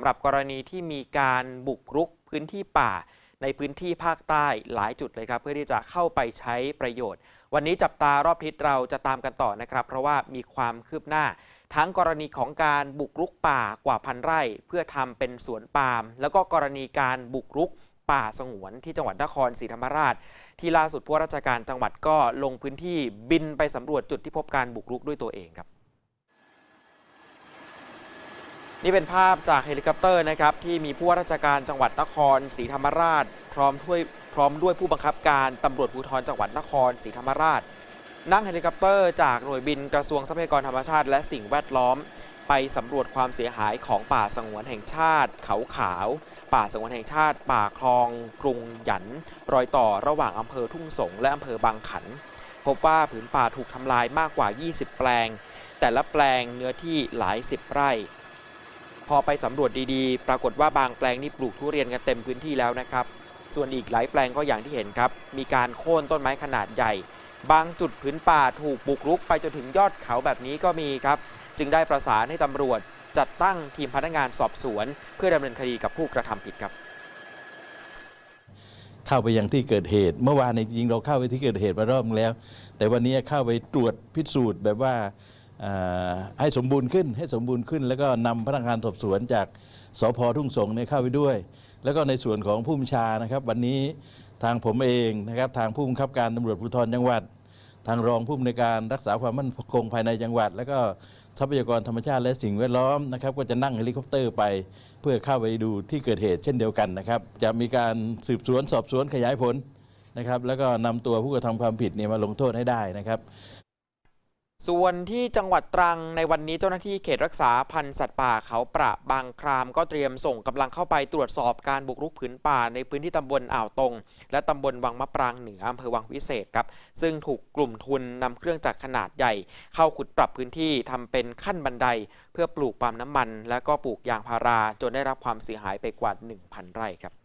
ำหรับกรณีที่มีการบุกรุกพื้นที่ป่า ในพื้นที่ภาคใต้หลายจุดเลยครับเพื่อที่จะเข้าไปใช้ประโยชน์ วันนี้จับตารอบทิศเราจะตามกันต่อนะครับ เพราะว่ามีความคืบหน้า ทั้งกรณีของการบุกรุกป่ากว่าพันไร่ เพื่อทำเป็นสวนปาล์มแล้วก็กรณีการบุกรุกป่าสงวนที่จังหวัดนครศรีธรรมราช ที่ล่าสุดผู้ราชการจังหวัดก็ลงพื้นที่บินไปสำรวจจุดที่พบการบุกรุกด้วยตัวเองครับ นี่เป็นภาพจากเฮลิคอปเตอร์นะครับที่มีผู้ว่าราชการจังหวัดนครศรีธรรมราช พร้อมด้วยพร้อมด้วยผู้บังคับการตำรวจภูธรจังหวัดนครศรีธรรมราช นั่งเฮลิคอปเตอร์จากหน่วยบินกระทรวงทรัพยากรธรรมชาติ และสิ่งแวดล้อม ไปสำรวจความเสียหายของป่าสงวนแห่งชาติ เขาขาว ป่าสงวนแห่งชาติ ป่าคลอง กรุงหยัน รอยต่อระหว่างอำเภอทุ่งสงและอำเภอบางขัน พบว่าผืนป่าถูกทำลายมากกว่า 20 แปลง แต่ละแปลงเนื้อที่หลายสิบไร่ พอไปสำรวจดีๆ ปรากฏว่าบางแปลงนี่ปลูกทุเรียนกันเต็มพื้นที่แล้วนะครับ ส่วนอีกหลายแปลงก็อย่างที่เห็นครับ มีการโค่นต้นไม้ขนาดใหญ่ บางจุดผืนป่าถูกบุกรุกไปจนถึงยอดเขาแบบนี้ก็มีครับ จึงได้ประสานให้ตำรวจ จัดตั้งทีมพนักงานสอบสวน เพื่อดำเนินคดีกับผู้กระทำผิดครับ เข้าไปยังที่เกิดเหตุ เมื่อวานเนี่ยจริงๆเราเข้าไปที่เกิดเหตุมารอบนึงแล้ว แต่วันนี้เข้าไปตรวจพิสูจน์แบบว่า ให้สมบูรณ์ขึ้นให้สมบูรณ์ขึ้น แล้วก็นำพนักงานสอบสวนจากสพทุ่งสงเนี่ยเข้าไปด้วย แล้วก็ในส่วนของผู้บัญชานะครับวันนี้ทางผมเองนะครับทางผู้บังคับการตำรวจภูธรจังหวัด ทางรองผู้อำนวยการรักษาความมั่นคงภายในจังหวัด แล้วก็ทรัพยากรธรรมชาติและสิ่งแวดล้อมนะครับก็จะนั่งเฮลิคอปเตอร์ไป เพื่อเข้าไปดูที่เกิดเหตุเช่นเดียวกันนะครับจะมีการสืบสวนสอบสวนขยายผลนะครับแล้วก็นำตัวผู้กระทำความผิดเนี่ยมาลงโทษให้ได้นะครับ ส่วนที่จังหวัดตรังในวันนี้เจ้าหน้าที่เขตรักษาพันธุ์สัตว์ป่าเขาประบางครามก็เตรียมส่งกำลังเข้าไปตรวจสอบการบุกรุกผืนป่าในพื้นที่ตำบลอ่าวตง และตำบลวังมะปรางเหนืออำเภอวังวิเศษครับ ซึ่งถูกกลุ่มทุนนำเครื่องจักรขนาดใหญ่ เข้าขุดปรับพื้นที่ทำเป็นขั้นบันได เพื่อปลูกปาล์มน้ำมัน และก็ปลูกยางพาราจนได้รับความเสียหายไปกว่า 1,000 ไร่ครับ